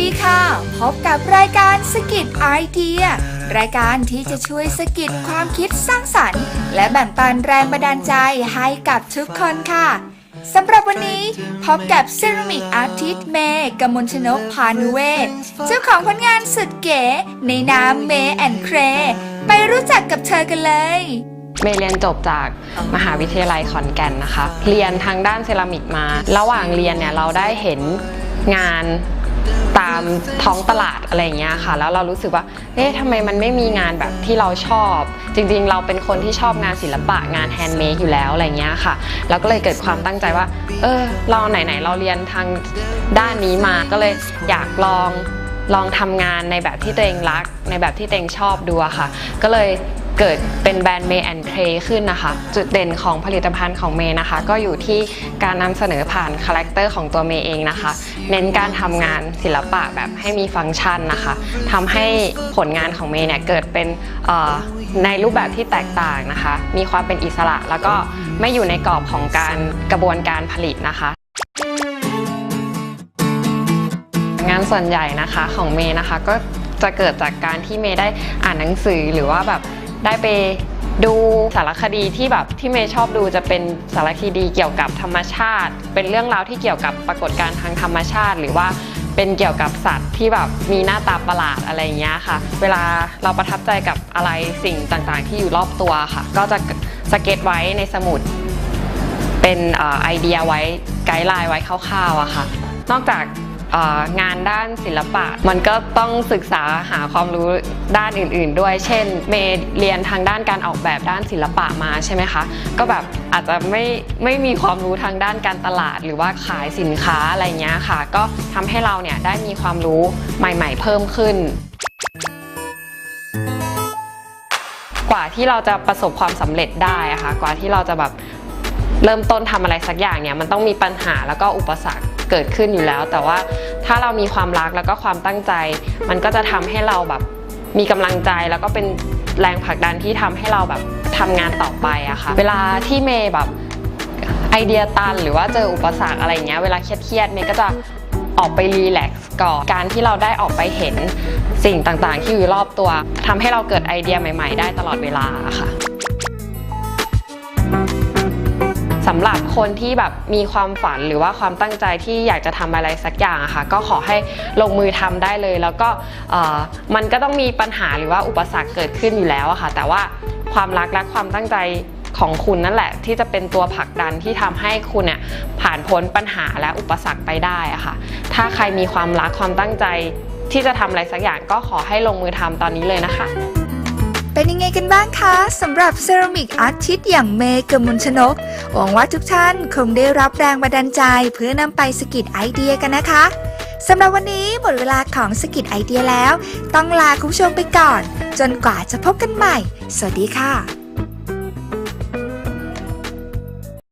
ดีค่ะ พบกับรายการสกิดไอเดีย รายการที่จะช่วยสกิดความคิดสร้างสรรค์ และแบ่งปันแรงบันดาลใจให้กับทุกคนค่ะสำหรับวันนี้พบกับเซรามิกอาร์ติสเมย์กมลชนกพานุเวศเจ้าของผลงานสุดเก๋ในนามเมย์แอนเครไปรู้จักกับเธอกันเลยเมย์เรียนจบจากมหาวิทยาลัยขอนแก่นนะคะ เรียนทางด้านเซรามิกมา ระหว่างเรียนเนี่ยเราได้เห็นงาน ตามท้องตลาดอะไรเงี้ยค่ะ แล้วเรารู้สึกว่า เอ๊ะทำไมมันไม่มีงานแบบที่เราชอบ จริงๆ เราเป็นคนที่ชอบงานศิลปะงานแฮนด์เมดอยู่แล้วอะไรเงี้ยค่ะเราก็เลยเกิดความตั้งใจว่า เออ เราไหนๆ เราเรียนทางด้านนี้มาก็เลยอยากลองลองทำงานในแบบที่ตัวเองรัก ในแบบที่ตัวเองชอบดูอะค่ะ ก็เลย เกิดเป็นแบรนด์เมย์แอนเคขึ้นนะคะ จุดเด่นของผลิตภัณฑ์ของเมย์นะคะ ก็อยู่ที่การนำเสนอผ่านคาแรคเตอร์ของตัวเมย์เองนะคะ เน้นการทำงานศิลปะแบบให้มีฟังก์ชันนะคะทำให้ผลงานของเมย์เนี่ยเกิดเป็นในรูปแบบที่แตกต่างนะคะ มีความเป็นอิสระแล้วก็ไม่อยู่ในกรอบของการกระบวนการผลิตนะคะงานส่วนใหญ่นะคะของเมย์นะคะก็จะเกิดจากการที่เมย์ได้อ่านหนังสือหรือว่าแบบ ได้ไปดูสารคดีที่แบบที่เมย์ชอบดูจะเป็นสารคดีเกี่ยวกับธรรมชาติ เป็นเรื่องราวที่เกี่ยวกับปรากฏการณ์ทางธรรมชาติ หรือว่าเป็นเกี่ยวกับสัตว์ที่แบบมีหน้าตาประหลาดอะไรอย่างเงี้ยค่ะ เวลาเราประทับใจกับอะไรสิ่งต่างๆ ที่อยู่รอบตัวค่ะ ก็จะสเก็ตไว้ในสมุด เป็นอไอเดียไว้ไกด์ไลน์ไว้คร่าวๆอะค่ะ นอกจาก งานด้านศิลปะ มันก็ต้องศึกษาหาความรู้ด้านอื่น ๆ ด้วย เช่น เมย์เรียนทางด้านการออกแบบด้านศิลปะมาใช่ไหมคะ ก็แบบอาจจะไม่ไม่มีความรู้ทางด้านการตลาด หรือว่าขายสินค้าอะไรเงี้ยค่ะ ก็ทำให้เราเนี่ยได้มีความรู้ใหม่ ๆ เพิ่มขึ้นกว่าที่เราจะประสบความสำเร็จได้อะค่ะ กว่าที่เราจะแบบเริ่มต้นทำอะไรสักอย่างเนี่ย มันต้องมีปัญหาแล้วก็อุปสรรค เกิดขึ้นอยู่แล้ว แต่ว่าถ้าเรามีความรักแล้วก็ความตั้งใจ มันก็จะทำให้เราแบบมีกำลังใจแล้วก็เป็นแรงผลักดันที่ทำให้เราแบบทำงานต่อไปอะค่ะ เวลาที่เมย์แบบไอเดียตันหรือว่าเจออุปสรรคอะไรเงี้ยเวลาเครียดๆเมย์ก็จะออกไปรีแลกซ์ก่อนการที่เราได้ออกไปเห็นสิ่งต่างๆ ที่อยู่รอบตัวทำให้เราเกิดไอเดียใหม่ ๆ ได้ตลอดเวลาค่ะ สำหรับคนที่แบบมีความฝันหรือว่าความตั้งใจที่อยากจะทำอะไรสักอย่างอะค่ะก็ขอให้ลงมือทำได้เลย แล้วก็มันก็ต้องมีปัญหาหรือว่าอุปสรรคเกิดขึ้นอยู่แล้วอะค่ะ แต่ว่าความรักและความตั้งใจของคุณนั่นแหละ ที่จะเป็นตัวผลักดันที่ทำให้คุณเนี่ยผ่านพ้นปัญหาและอุปสรรคไปได้อะค่ะ ถ้าใครมีความรักความตั้งใจที่จะทำอะไรสักอย่างก็ขอให้ลงมือทำตอนนี้เลยนะคะ เป็นยังไงกันบ้างคะสำหรับเซรามิกอาร์ติสอย่างเมย์กมุลชนก หวังว่าทุกท่านคงได้รับแรงบันดาลใจเพื่อนำไปสกิดไอเดียกันนะคะสำหรับวันนี้หมดเวลาของสกิดไอเดียแล้ว ต้องลาคุณผู้ชมไปก่อน จนกว่าจะพบกันใหม่ สวัสดีค่ะ